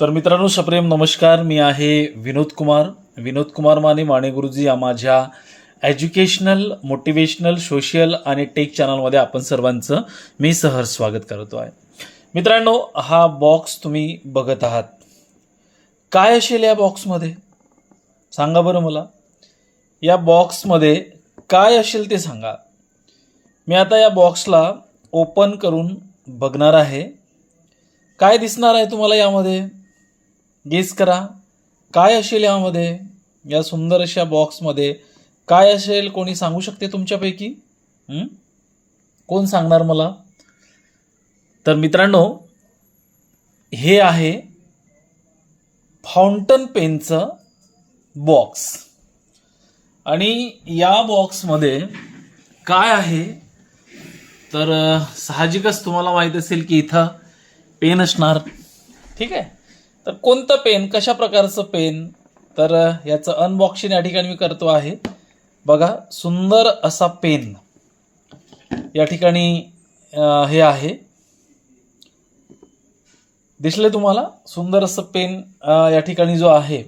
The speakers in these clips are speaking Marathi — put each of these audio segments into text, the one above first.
तर मित्रांनो सप्रेम नमस्कार. मी आहे विनोद कुमार. विनोद कुमार माने माने गुरुजी या माझ्या एज्युकेशनल मोटिवेशनल सोशल आणि टेक चॅनलमध्ये आपण सर्वांचं मी सहर स्वागत करतो आहे. मित्रांनो हा बॉक्स तुम्ही बघत आहात. काय असेल या बॉक्समध्ये? सांगा बरं मला. या बॉक्समध्ये काय असेल ते सांगा. मी आता या बॉक्सला ओपन करून बघणार आहे. काय दिसणार आहे तुम्हाला यामध्ये? गेस करा. काय असेल यामध्ये? या सुंदर अशा बॉक्समध्ये काय असेल कोणी सांगू शकते तुमच्यापैकी? कोण सांगणार मला? तर मित्रांनो हे आहे फाउंटन पेनचं बॉक्स. आणि या बॉक्समध्ये काय आहे? तर साहजिकच तुम्हाला माहीत असेल की इथं पेन असणार. ठीक आहे? तर कोणतं पेन कशा प्रकारचं पेन? तर याचं अनबॉक्सिंग या ठिकाणी मी करतो आहे. बघा सुंदर असा पेन. या ठिकाणी हे आहे. दिसले तुम्हाला? सुंदर असं पेन या ठिकाणी जो आहे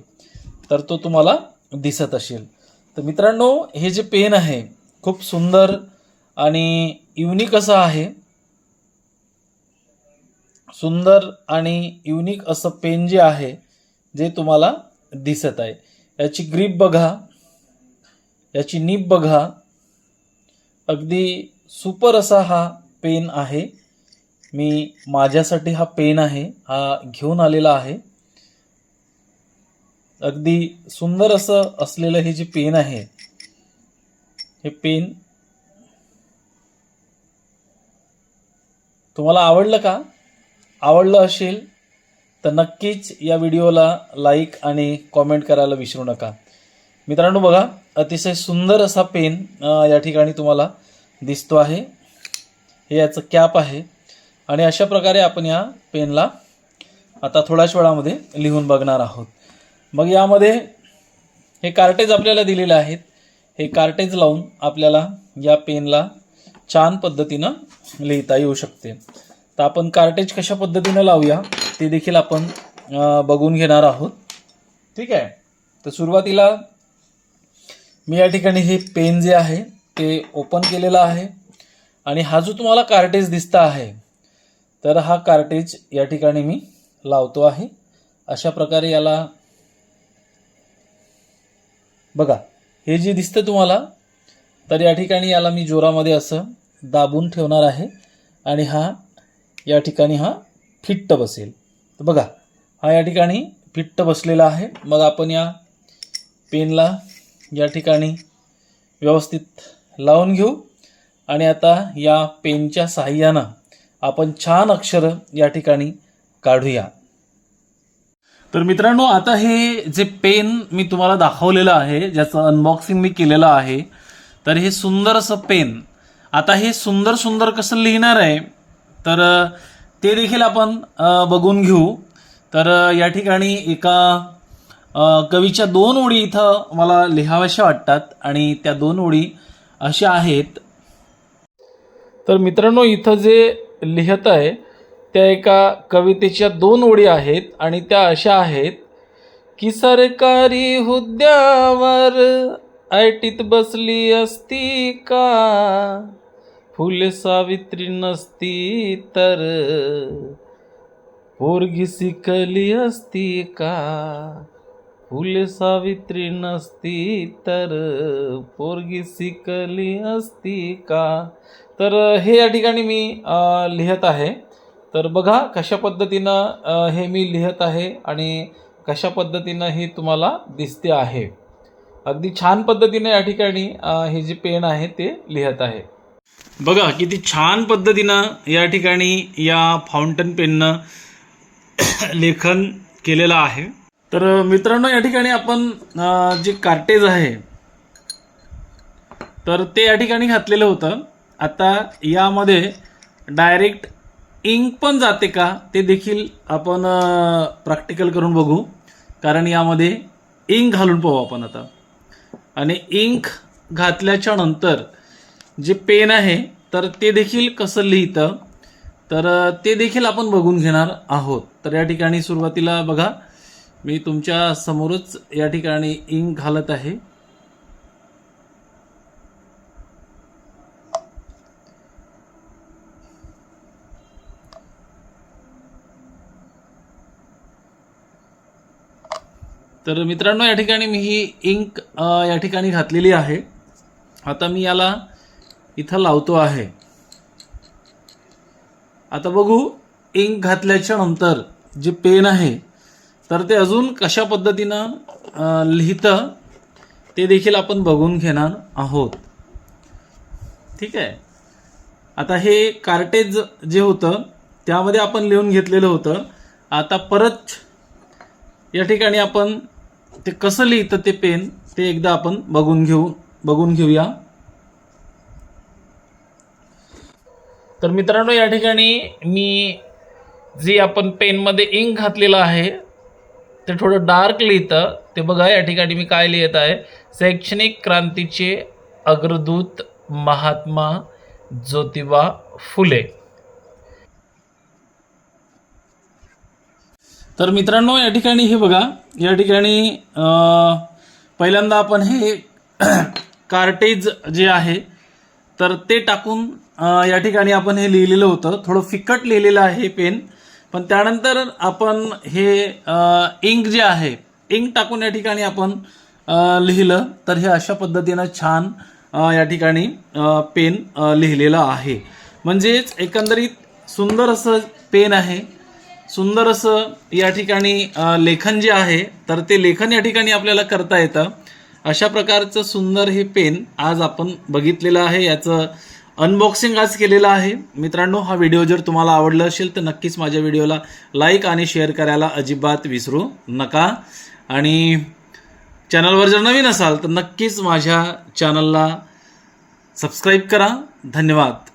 तर तो तुम्हाला दिसत असेल. तर मित्रांनो हे जे पेन आहे खूप सुंदर आणि युनिक असं आहे. सुंदर आणि युनिक असं पेन जे आहे जे तुम्हाला दिसत आहे. याची ग्रीप बघा. याची नीप बघा. अगदी सुपर असा हा पेन आहे. मी माझ्यासाठी हा पेन आहे. हा घेऊन आलेला आहे. अगदी सुंदर असं असलेलं हे जे पेन आहे हे पेन तुम्हाला आवडलं का? आवडलं असेल तर नक्कीच या व्हिडिओला लाईक आणि कॉमेंट करायला विसरू नका. मित्रांनो बघा अतिशय सुंदर असा पेन या ठिकाणी तुम्हाला दिसतो आहे. हे याचं कॅप आहे. आणि अशा प्रकारे आपण या पेनला आता थोड्याच वेळामध्ये लिहून बघणार आहोत. मग यामध्ये हे कार्टेज आपल्याला दिलेले आहेत. हे कार्टेज लावून आपल्याला या पेनला छान पद्धतीनं लिहिता येऊ शकते. तर आपण कार्टेज कशा पद्धतीनं लावूया ते देखील आपण बघून घेणार आहोत. ठीक आहे? तर सुरुवातीला मी या ठिकाणी हे पेन जे आहे ते ओपन केलेलं आहे. आणि हा जो तुम्हाला कार्टेज दिसता आहे तर हा कार्टेज या ठिकाणी मी लावतो आहे. अशा प्रकारे याला बघा हे जे दिसतं तुम्हाला तर या ठिकाणी याला मी जोरामध्ये असं दाबून ठेवणार आहे. आणि हा या ठिकाणी हा फिट्ट बसेल. तर बघा हा या ठिकाणी फिट्ट बसलेला आहे. मग आपण या पेनला या ठिकाणी व्यवस्थित लावून घेऊ. आणि आता या पेनच्या साहाय्यानं आपण छान अक्षरं या ठिकाणी काढूया. तर मित्रांनो आता हे जे पेन मी तुम्हाला दाखवलेलं आहे ज्याचं अनबॉक्सिंग मी केलेलं आहे तर हे सुंदर असं पेन. आता हे सुंदर सुंदर कसं लिहिणार आहे? तर ते देखील आपण बघून घेऊ. तर या ठिकाणी एका कवीच्या दोन ओळी इथं मला लिहाव्याशा वाटतात आणि त्या दोन ओळी अशा आहेत. तर मित्रांनो इथं जे लिहत आहे त्या एका कवितेच्या दोन ओळी आहेत आणि त्या अशा आहेत. की सरकारी हुद्द्यावर ऐटीत बसली असती का? फुले सावित्री नसती तर पोरगी शिकली असती का? फुले सावित्री नसती तर पोरगी शिकली असती का? तर हे या ठिकाणी मी लिहित आहे. तर बघा कशा पद्धतीनं हे मी लिहित आहे आणि कशा पद्धतीनं हे तुम्हाला दिसते आहे. अगदी छान पद्धतीने या ठिकाणी हे जे पेन आहे ते लिहित आहे. बघा किती छान पद्धतीनं या ठिकाणी या फाउंटन पेननं लेखन केलेलं आहे. तर मित्रांनो या ठिकाणी आपण जे कार्टेज आहे तर ते या ठिकाणी घातलेलं होतं. आता यामध्ये डायरेक्ट इंक पण जाते का ते देखील आपण प्रॅक्टिकल करून बघू. कारण यामध्ये इंक घालून पाहू आपण आता. आणि इंक घातल्याच्या नंतर जे पेन आहे तर ते देखील कसं लिहितं? तर ते देखील आपण बघून घेणार आहोत. तर या ठिकाणी सुरुवातीला बघा मी तुमच्या समोरच या ठिकाणी इंक घालत आहे. तर मित्रांनो या ठिकाणी मी ही इंक या ठिकाणी घातलेली आहे. आता मी याला इथं लावतो आहे. आता बघू इंक घातल्याच्या नंतर जे पेन आहे तर ते अजून कशा पद्धतीनं लिहितं ते देखील आपण बघून घेणार आहोत. ठीक आहे? आता हे कार्टेज जे होतं त्यामध्ये आपण लिहून घेतलेलं होतं. आता परत या ठिकाणी आपण ते कसं लिहितं ते पेन ते एकदा आपण बघून घेऊ बघून घेऊया. तर मित्रांनो या ठिकाणी मी जी आपण पेनमध्ये इंक घातलेलं आहे ते थोडं डार्क लिहितं ते बघा या ठिकाणी मी काय लिहित आहे? शैक्षणिक क्रांतीचे अग्रदूत महात्मा ज्योतिबा फुले. तर मित्रांनो या ठिकाणी हे बघा. या ठिकाणी पहिल्यांदा आपण हे कार्टेज जे आहे तर ते टाकून या ठिकाणी आपण हे लिहिलेलं होतं. थोडं फिकट लिहिलेलं आहे पेन. पण त्यानंतर आपण हे इंक जे आहे इंक टाकून या ठिकाणी आपण लिहिलं. तर हे अशा पद्धतीनं छान या ठिकाणी पेन लिहिलेलं आहे. म्हणजेच एकंदरीत सुंदर असं पेन आहे. सुंदर असं या ठिकाणी लेखन जे आहे तर ते लेखन या ठिकाणी आपल्याला करता येतं. अशा प्रकारचं सुंदर हे पेन आज आपण बघितलेलं आहे. याचं अनबॉक्सिंग आज केलेलं आहे. मित्रांनो हा व्हिडिओ जर तुम्हाला आवडला असेल तर नक्कीच माझ्या व्हिडिओला लाईक आणि शेअर करायला अजिबात विसरू नका. आणि चॅनलवर जर नवीन असाल तर नक्कीच माझ्या चॅनलला सबस्क्राईब करा. धन्यवाद.